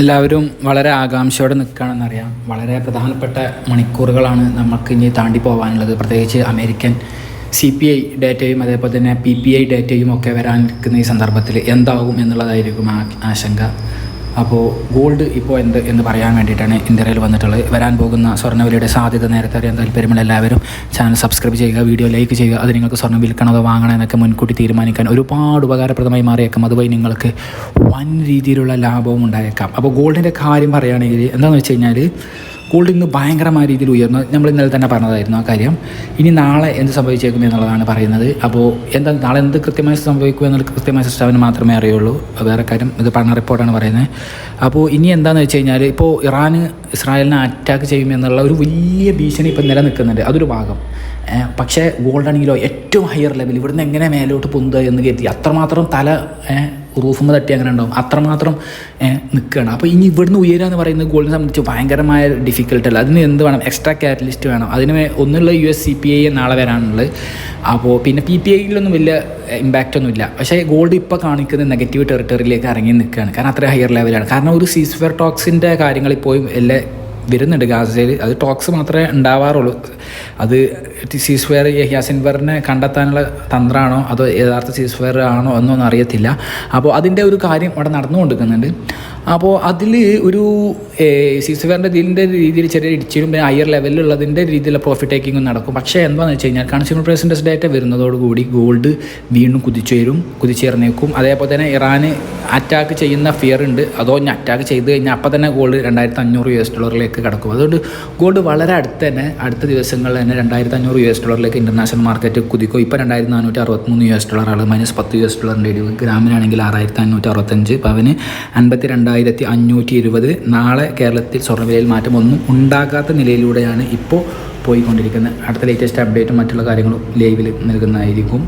എല്ലാവരും വളരെ ആകാംക്ഷയോടെ നിൽക്കുകയാണെന്നറിയാം. വളരെ പ്രധാനപ്പെട്ട മണിക്കൂറുകളാണ് നമുക്ക് ഇനി താണ്ടി പോകാനുള്ളത് പ്രത്യേകിച്ച് അമേരിക്കൻ സി പി ഐ ഡേറ്റയും അതേപോലെ തന്നെ പി പി ഐ ഡേറ്റയും ഒക്കെ വരാൻ നിൽക്കുന്ന ഈ സന്ദർഭത്തിൽ എന്താകും എന്നുള്ളതായിരിക്കും ആശങ്ക. അപ്പോൾ ഗോൾഡ് ഇപ്പോൾ എന്ത് എന്ന് പറയാൻ വേണ്ടിയിട്ടാണ് ഇന്ത്യയിൽ വന്നിട്ടുള്ളത്. വരാൻ പോകുന്ന സ്വർണവിലയുടെ സാധ്യത നേരത്തെ അറിയാൻ താല്പര്യമുള്ള എല്ലാവരും ചാനൽ സബ്സ്ക്രൈബ് ചെയ്യുക വീഡിയോ ലൈക്ക് ചെയ്യുക. അത് നിങ്ങൾക്ക് സ്വർണം വിൽക്കണോ അതോ വാങ്ങണോ എന്നൊക്കെ മുൻകൂട്ടി തീരുമാനിക്കാൻ ഒരുപാട് ഉപകാരപ്രദമായി മാറിയേക്കാം. അതുവഴി നിങ്ങൾക്ക് വൻ രീതിയിലുള്ള ലാഭവും ഉണ്ടായേക്കാം. അപ്പോൾ ഗോൾഡിന്റെ കാര്യം പറയുകയാണെങ്കിൽ എന്താണെന്ന് വെച്ച് കഴിഞ്ഞാൽ ഗോൾഡ് ഇന്ന് ഭയങ്കരമായ രീതിയിൽ ഉയർന്നു. നമ്മൾ ഇന്നലെ തന്നെ പറഞ്ഞതായിരുന്നു ആ കാര്യം. ഇനി നാളെ എന്ത് സംഭവിച്ചേക്കും എന്നുള്ളതാണ് പറയുന്നത്. അപ്പോൾ എന്താ നാളെ എന്ത് കൃത്യമായി സംഭവിക്കും എന്നുള്ള കൃത്യമായ സിസ്റ്റാവിന് മാത്രമേ അറിയുള്ളൂ. വേറെ കാര്യം ഇത് പഠന റിപ്പോർട്ടാണ് പറയുന്നത്. അപ്പോൾ ഇനി എന്താണെന്ന് വെച്ച് കഴിഞ്ഞാൽ ഇപ്പോൾ ഇറാന് ഇസ്രായേലിനെ അറ്റാക്ക് ചെയ്യും എന്നുള്ള ഒരു വലിയ ഭീഷണി ഇപ്പം നിലനിൽക്കുന്നുണ്ട്. അതൊരു ഭാഗം. പക്ഷേ ഗോൾഡ് ആണെങ്കിലോ ഏറ്റവും ഹയർ ലെവൽ ഇവിടുന്ന് എങ്ങനെ മേലോട്ട് പൊന്തുക എന്ന് കരുതി അത്രമാത്രം തല റൂഫുമ്പോൾ തട്ടി അങ്ങനെ ഉണ്ടാവും. അത്രമാത്രം നിൽക്കുകയാണ് അപ്പോൾ ഇനി ഇവിടുന്ന് ഉയരുക എന്ന് പറയുന്നത് ഗോൾഡിനെ സംബന്ധിച്ച് ഭയങ്കരമായ ഡിഫിക്കൽട്ടല്ല അതിന് എന്ത് വേണം? എക്സ്ട്രാ കാറ്റലിസ്റ്റ് വേണം. അതിന് ഒന്നുള്ള U S C P I നാളെ വരാനുള്ളത്. അപ്പോൾ പിന്നെ പി പി ഐയിലൊന്നും വലിയ ഇമ്പാക്റ്റ് ഒന്നുമില്ല. പക്ഷേ ഗോൾഡ് ഇപ്പോൾ കാണിക്കുന്നത് നെഗറ്റീവ് ടെറിട്ടറിയിലേക്ക് ഇറങ്ങി നിൽക്കുകയാണ് കാരണം അത്ര ഹയർ ലെവലാണ് കാരണം ഒരു സീസ്ഫെയർ ടോക്സിന്റെ കാര്യങ്ങൾ ഇപ്പോഴും എല്ലാ വരുന്നുണ്ട് ഗാസയിൽ. അത് ടോക്സ് മാത്രമേ ഉണ്ടാവാറുള്ളൂ. അത് സീസ്ഫെയർ യാസിൻവറിനെ കണ്ടെത്താനുള്ള തന്ത്രമാണോ അതോ യഥാർത്ഥ സീസ്ഫെയർ ആണോ എന്നൊന്നും അറിയത്തില്ല. അപ്പോൾ അതിന്റെ ഒരു കാര്യം അവിടെ നടന്നുകൊണ്ടിരിക്കുന്നുണ്ട്. അപ്പോൾ അതിൽ ഒരു സീസ്ഫെയറിന്റെ ഇതിന്റെ രീതിയിൽ ചെറിയ ഇടിച്ചിലും പിന്നെ ഹയർ ലെവലിലുള്ളതിന്റെ രീതിയിലുള്ള പ്രോഫിറ്റ് ടേക്കിങ്ങും നടക്കും. പക്ഷേ എന്താണെന്ന് വെച്ച് കഴിഞ്ഞാൽ കൺസ്യൂമർ പ്രൈസിന്റെ ഡേറ്റ വരുന്നതോടുകൂടി ഗോൾഡ് വീണ്ടും കുതിച്ചുയരും കുതിച്ചേർന്നേക്കും അതേപോലെ തന്നെ ഇറാന് അറ്റാക്ക് ചെയ്യുന്ന ഫിയർ ഉണ്ട്. അതോ ഇനി അറ്റാക്ക് ചെയ്ത് കഴിഞ്ഞാൽ അപ്പം തന്നെ ഗോൾഡ് രണ്ടായിരത്തി അഞ്ഞൂറ് യു എസ് ഡോളറിലേക്ക് കടക്കും. അതുകൊണ്ട് ഗോൾഡ് വളരെ അടുത്ത് തന്നെ അടുത്ത ദിവസങ്ങളിൽ തന്നെ രണ്ടായിരത്തി അഞ്ഞൂറ് യു എസ് ഡോളറിലേക്ക് ഇന്റർനാഷണൽ മാർക്കറ്റ് കുതിക്കും. ഇപ്പോൾ രണ്ടായിരത്തി നാനൂറ്റി അറുപത്തിമൂന്ന് യു എസ് ഡോളറാണ് മൈനസ് പത്ത് യു എസ് ഡോളറിന്റെ ഇടിവ്. ഗ്രാമിനാണെങ്കിൽ ആറായിരത്തി അഞ്ഞൂറ്റി അറുപത്തഞ്ച് പവന് അൻപത്തി രണ്ടായിരത്തി അഞ്ഞൂറ്റി ഇരുപത് നാളെ കേരളത്തിൽ സ്വർണവിലയിൽ മാറ്റം ഒന്നും ഉണ്ടാകാത്ത നിലയിലൂടെയാണ് ഇപ്പോൾ പോയിക്കൊണ്ടിരിക്കുന്നത്. അടുത്ത ലേറ്റസ്റ്റ് അപ്ഡേറ്റും മറ്റുള്ള കാര്യങ്ങളും ലൈവിൽ നൽകുന്നതായിരിക്കും.